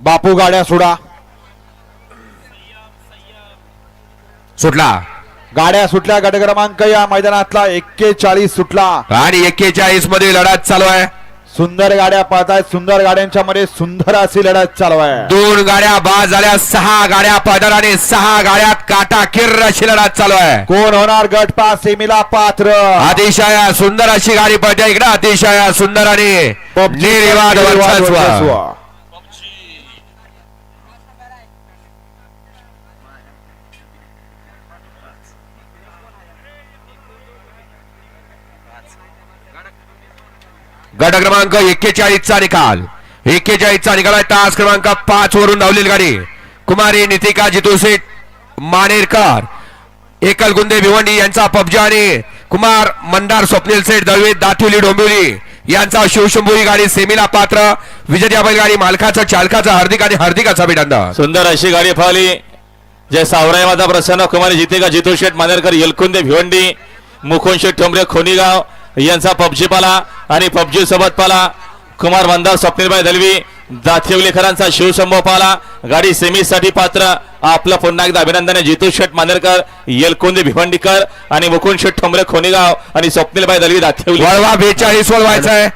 बापू गाड्या सोडा. सुटला. गाड्या सुटल्या गट क्रमांक या मैदानातला एक्केचाळीस सुटला. आणि एक्केचाळीसमध्ये लढत चालू आहे. सुंदर गाड्या पाहत आहेत. सुंदर गाड्यांच्या मध्ये सुंदर अशी लढत चालू आहे. दोन गाड्या बाद झाल्या सहा गाड्या पदर आणि सहा गाड्यात काटा किर्र अशी लढत चालू आहे. कोण होणार गट पास सेमीला पात्र? अतिशय सुंदर अशी गाडी पडते इकडे. अतिशय सुंदर आणि निर्विवाद वर्चस्व. गट क्रमांक एक्केचाळीसचा निकाल. एक्केचाळीसचा निकाल आहे तास क्रमांक पाच वरून धावलेली गाडी. कुमारी नितिका जितूसेठ मानेरकर एकल गुंदे भिवंडी यांचा पबजा आणि कुमार मंदार स्वप्नील सेठ दळवे दाथिवली डोंबिवली यांचा शिवशंभुरी गाडी सेमीला पात्र. विजेत्या बैलगाडी मालकाचा चालकाचा हार्दिक आणि हार्दिकाचा अभिनंदन. सुंदर अशी गाडी पळाली जय सावराय माता प्रसन्न. कुमारी जितेगा जितू शेठ मानेरकर येलकुंदे भिवंडी मुकुंद ठोंबरे खोनीगाव यांचा पबजी पाला आणि पबजी सोबत पाला. कुमार मंदार स्वप्नीलबाई दलवी दाथिवलेकरांचा शिवसंभव पाला. गाडी सेमीसाठी पात्र. आपलं पुन्हा एकदा अभिनंदन. जितू शेठ मानेरकर येलकुंदी भिवंडीकर आणि मुकुंद शेठ ठोंबरे खोनीगाव आणि स्वप्नीलबाई दलवी दाथिवली. वळवा बेचाळीस वळवायचा आहे